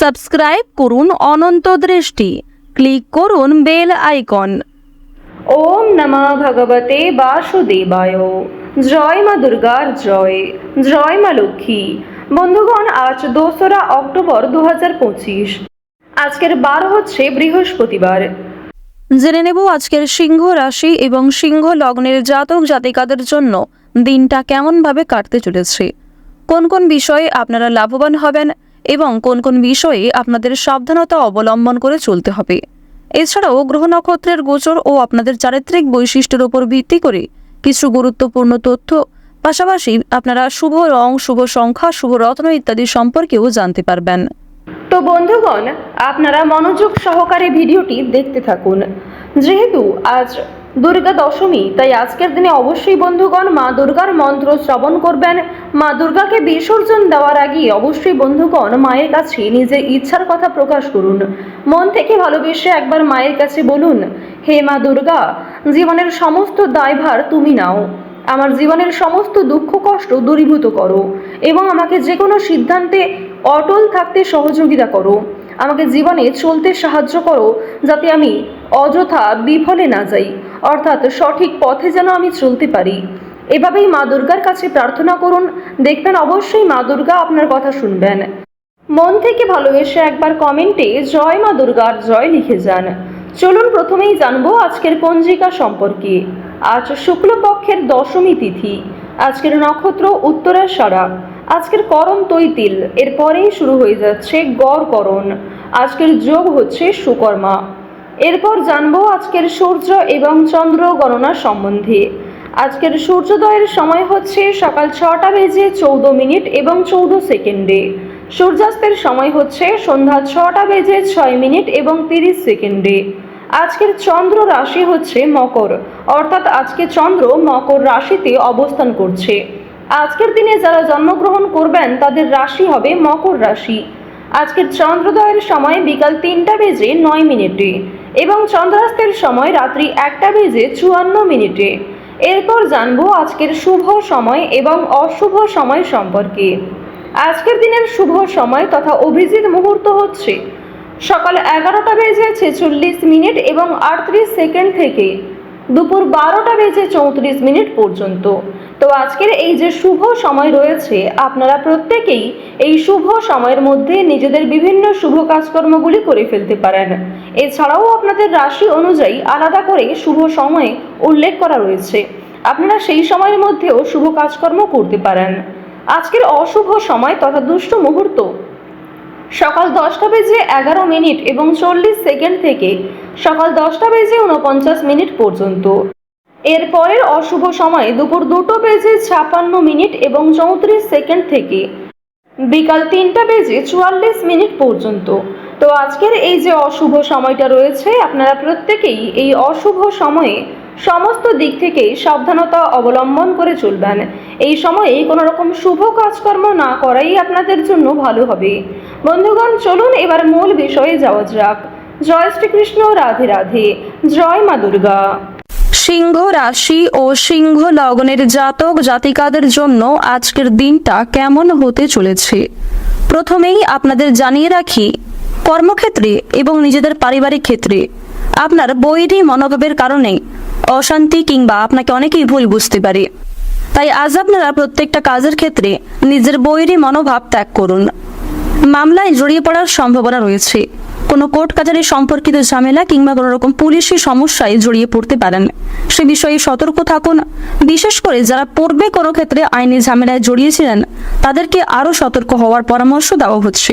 Subscribe করুন অনন্ত দৃষ্টি। Click করুন বেল আইকন। ওম নমঃ ভগবতে বাসুদেবায়। জয় মা দুর্গার জয়। জয় মা লক্ষ্মী। বন্ধুগণ আজ দোসরা অক্টোবর দু আজকের বার হচ্ছে বৃহস্পতিবার। জেনে নেব আজকের সিংহ রাশি এবং সিংহ লগ্নের জাতক জাতিকাদের জন্য দিনটা কেমনভাবে কাটতে চলেছে। কোন কোন বিষয়ে আপনারা লাভবান হবেন এবং কোন কোন বিষয়ে আপনাদের সাবধানতা অবলম্বন করে চলতে হবে। এছাড়াও গ্রহ নক্ষত্রের গোচর ও আপনাদের চারিত্রিক বৈশিষ্ট্যের উপর ভিত্তি করে কিছু গুরুত্বপূর্ণ তথ্য, পাশাপাশি আপনারা শুভ রং, শুভ সংখ্যা, শুভ রত্ন ইত্যাদি সম্পর্কেও জানতে পারবেন। তো বন্ধুগণ, আপনারা মনোযোগ সহকারে ভিডিওটি দেখতে থাকুন। যেহেতু আজ দুর্গা দশমী। তাই আজকের দিনে অবশ্যই বন্ধুগণ মা দুর্গার মন্ত্র শ্রবণ করবেন। মা দুর্গাকে বিসর্জন দেওয়ার আগে অবশ্যই বন্ধুগণ মায়ের কাছে নিজের ইচ্ছার কথা প্রকাশ করুন। মন থেকে ভালোবেসে একবার মায়ের কাছে বলুন, হে মা দুর্গা, জীবনের সমস্ত দায়ভার তুমি নাও। আমার জীবনের সমস্ত দুঃখ কষ্ট দূরীভূত করো এবং আমাকে যে কোনো সিদ্ধান্তে অটল থাকতে সহযোগিতা করো। আমাকে জীবনে চলতে সাহায্য করো, যাতে আমি অযথা বিফলে না যাই। অর্থাৎ সঠিক পথে যেন আমি চলতে পারি। এভাবেই মা দুর্গার কাছে প্রার্থনা করুন। দেখবেন অবশ্যই মা দুর্গা আপনার কথা শুনবেন। মন থেকে ভালোবেসে একবার কমেন্টে জয় মা দুর্গার জয় লিখে যান। চলুন প্রথমেই জানব আজকের পঞ্জিকা সম্পর্কে। আজ শুক্লপক্ষের দশমী তিথি। আজকের নক্ষত্র উত্তরাষাঢ়া আজকের করণ তৈতিল, এরপরেই শুরু হয়ে যাচ্ছে গড়করণ আজকের যোগ হচ্ছে সুকর্মা। এরপর জানব আজকের সূর্য এবং চন্দ্র গণনা সম্বন্ধে। আজকের সূর্যোদয়ের সময় হচ্ছে সকাল ছটা বেজে চৌদ্দ মিনিট এবং চৌদ্দ সেকেন্ডে। সূর্যাস্তের সময় হচ্ছে সন্ধ্যা ছটা বেজে ছয় মিনিট এবং তিরিশ সেকেন্ডে। আজকের চন্দ্র রাশি হচ্ছে মকর, অর্থাৎ আজকে চন্দ্র মকর রাশিতে অবস্থান করছে। আজকের দিনে যারা জন্মগ্রহণ করবেন, তাদের রাশি হবে মকর রাশি। আজকের চন্দ্রোদয়ের সময় বিকাল তিনটা বেজে নয় মিনিটে এবং চন্দ্রাস্তের সময় রাত্রি একটা বেজে চুয়ান্ন মিনিটে। এরপর জানব আজকের শুভ সময় এবং অশুভ সময় সম্পর্কে। আজকের দিনের শুভ সময় তথা অভিজিৎ মুহূর্ত হচ্ছে সকাল এগারোটা বেজে ছেচল্লিশ মিনিট এবং আটত্রিশ সেকেন্ড থেকে দুপুর বারোটা বেজে চৌত্রিশ মিনিট পর্যন্ত। তো আজকের এই যে শুভ সময় রয়েছে, আপনারা প্রত্যেকেই এই শুভ সময়ের মধ্যে নিজেদের বিভিন্ন শুভ কাজকর্মগুলি করে ফেলতে পারেন। এছাড়াও আপনাদের রাশি অনুযায়ী আলাদা করে শুভ সময়ে উল্লেখ করা রয়েছে। আপনারা সেই সময়ের মধ্যেও শুভ কাজকর্ম করতে পারেন। আজকের অশুভ সময় তথা দুষ্ট মুহূর্ত। সকাল দশটা বেজে এগারো মিনিট এবং চল্লিশ সেকেন্ড থেকে সকাল দশটা বেজে উনপঞ্চাশ মিনিট পর্যন্ত। এরপরের অশুভ সময় দুপুর দুটো বেজে ছাপান্ন মিনিট এবং চৌত্রিশ সেকেন্ড থেকে বিকাল তিনটা বেজে চুয়াল্লিশ মিনিট পর্যন্ত। তো আজকের এই যে অশুভ সময়টা রয়েছে, আপনারা প্রত্যেকেই এই অশুভ সময়ে সমস্ত দিক থেকেই সাবধানতা অবলম্বন করে চলবেন। এই সময়ে কোনো রকম শুভ কাজকর্ম না করাই আপনাদের জন্য ভালো হবে। বন্ধুগণ, চলুন এবার মূল বিষয়ে যাওয়া যাক। জয় শ্রীকৃষ্ণ, রাধে রাধে। জয় মা দুর্গা। সিংহ রাশি ও সিংহ লগ্নের জাতক জাতিকাদের জন্য আজকের দিনটা কেমন হতে চলেছে? প্রথমেই আপনাদের জানিয়ে রাখি, কর্মক্ষেত্রে এবং নিজেদের পারিবারিক ক্ষেত্রে আপনার বৈরী মনোভাবের কারণে অশান্তি কিংবা আপনাকে অনেকেই ভুল বুঝতে পারে। তাই আজ আপনারা প্রত্যেকটা কাজের ক্ষেত্রে নিজের বৈরী মনোভাব ত্যাগ করুন। মামলায় জড়িয়ে পড়ার সম্ভাবনা রয়েছে। কোনো কোর্ট কাজারি সম্পর্কিত ঝামেলা কিংবা কোনো রকম পুলিশি সমস্যায় জড়িয়ে পড়তে পারেন। সে বিষয়ে সতর্ক থাকুন। বিশেষ করে যারা পড়বে কোনো ক্ষেত্রে আইনি ঝামেলায় জড়িয়েছিলেন, তাদেরকে আরও সতর্ক হওয়ার পরামর্শ দেওয়া হচ্ছে।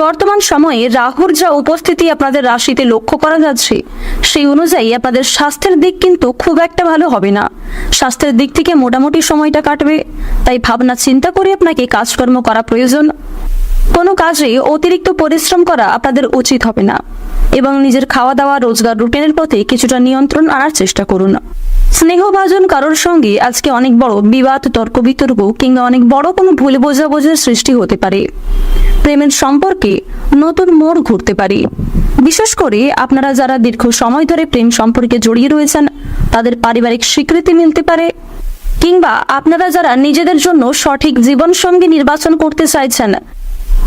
বর্তমান সময়ে রাহুর যা উপস্থিতি আপনাদের রাশিতে লক্ষ্য করা যাচ্ছে, সেই অনুযায়ী আপনাদের স্বাস্থ্যের দিক কিন্তু খুব একটা ভালো হবে না। স্বাস্থ্যের দিক থেকে মোটামুটি সময়টা কাটবে, তাই ভাবনা চিন্তা করে আপনাকে কাজকর্ম করা প্রয়োজন। কোনো কাজে অতিরিক্ত পরিশ্রম করা আপনাদের উচিত হবে না এবং নিজের খাওয়া দাওয়া রোজগার, রুটিনের প্রতি কিছুটা নিয়ন্ত্রণ আনার চেষ্টা করুন। স্নেহভাজন কারোর সঙ্গে আজকে অনেক বড় বিবাদ, তর্ক, বিতর্ক কিংবা অনেক বড় কোনো ভুল বোঝাবুঝির সৃষ্টি হতে পারে। প্রেমের সম্পর্কে নতুন মোড় ঘুরতে পারে। বিশেষ করে আপনারা যারা দীর্ঘ সময় ধরে প্রেম সম্পর্কে জড়িয়ে রয়েছেন, তাদের পারিবারিক স্বীকৃতি মিলতে পারে কিংবা আপনারা যারা নিজেদের জন্য সঠিক জীবনসঙ্গী নির্বাচন করতে চাইছেন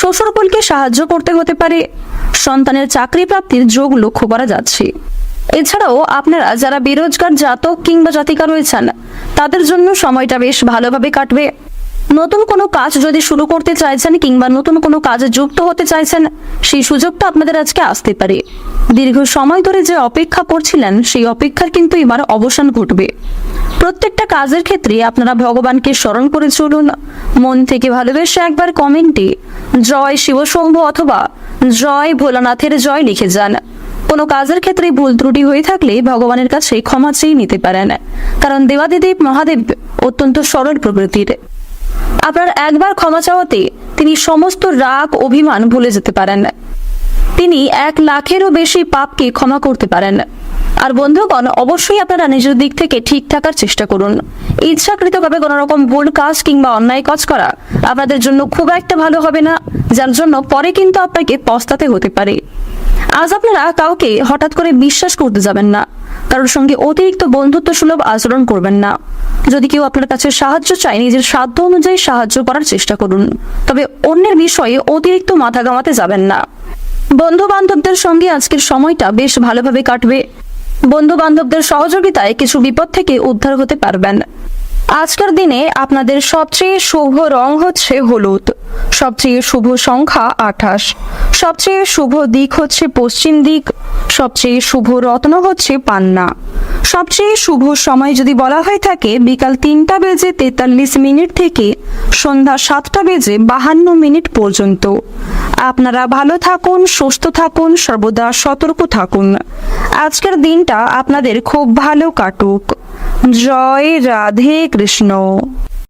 শ্বশুরকুলকে সাহায্য করতে হতে পারে। সন্তানের চাকরি প্রাপ্তির যোগ লক্ষ্য করা যাচ্ছে। এছাড়াও আপনারা যারা বেরোজগার জাতক কিংবা জাতিকা রয়েছেন, তাদের জন্য সময়টা বেশ ভালোভাবে কাটবে। নতুন কোনো কাজ যদি শুরু করতে চাইছেন কিংবা নতুন কোনো কাজে যুক্ত হতে চাইছেন, সেই সুযোগটা আপনাদের আজকে আসতে পারে। দীর্ঘ সময় ধরে যে অপেক্ষা করছিলেন, সেই অপেক্ষার কিন্তু এবার অবসান ঘটবে। প্রত্যেকটা কাজের ক্ষেত্রে আপনারা ভগবানকে স্মরণ করে চলুন। মন থেকে ভালোবেসে একবার কমেন্টে, জয় শিবশম্ভু অথবা, জয় ভোলানাথের জয় লিখে যান। কোনো কাজের ক্ষেত্রে ভুল ত্রুটি হয়ে থাকলে ভগবানের কাছে ক্ষমা চেয়ে নিতে পারেন। কারণ দেবাদিদেব মহাদেব অত্যন্ত সরল প্রকৃতির। আপনার একবার ক্ষমা চাওয়াতে তিনি সমস্ত রাগ, অভিমান ভুলে যেতে পারেন। তিনি এক লাখেরও বেশি পাপকে ক্ষমা করতে পারেন। আর বন্ধুগণ, অবশ্যই আপনারা নিজের দিক থেকে ঠিক থাকার চেষ্টা করুন। ইচ্ছাকৃতভাবে কোনো রকম ভুল কাজ কিংবা অন্যায় কাজ করা আপনাদের জন্য খুব একটা ভালো হবে না, যার জন্য পরে কিন্তু আপনাকে পস্তাতে হতে পারে। আজ আপনারা কাউকে হঠাৎ করে বিশ্বাস করতে যাবেন না। কারোর সঙ্গে অতিরিক্ত বন্ধুত্ব সুলভ আচরণ করবেন না। যদি কেউ আপনার কাছে সাহায্য চায়, নিজের সাধ্য অনুযায়ী সাহায্য করার চেষ্টা করুন। তবে অন্যের বিষয়ে অতিরিক্ত মাথা গামাতে যাবেন না। বন্ধু বান্ধবদের সঙ্গে আজকের সময়টা বেশ ভালোভাবে কাটবে। বন্ধু বান্ধবদের সহযোগিতায় কিছু বিপদ থেকে উদ্ধার হতে পারবেন। আজকের দিনে আপনাদের সবচেয়ে শুভ রং হচ্ছে হলুদ। সবচেয়ে শুভ সংখ্যা আঠাশ। সবচেয়ে শুভ দিক হচ্ছে পশ্চিম দিক। সবচেয়ে শুভ রত্ন হচ্ছে পান্না। সবচেয়ে শুভ সময় যদি বলা হয়ে থাকে, বিকাল তিনটা বেজে তেতাল্লিশ মিনিট থেকে সন্ধ্যা সাতটা বেজে বাহান্ন মিনিট পর্যন্ত। আপনারা ভালো থাকুন, সুস্থ থাকুন, সর্বদা সতর্ক থাকুন। আজকের দিনটা আপনাদের খুব ভালো কাটুক। জয় রাধে কৃষ্ণ।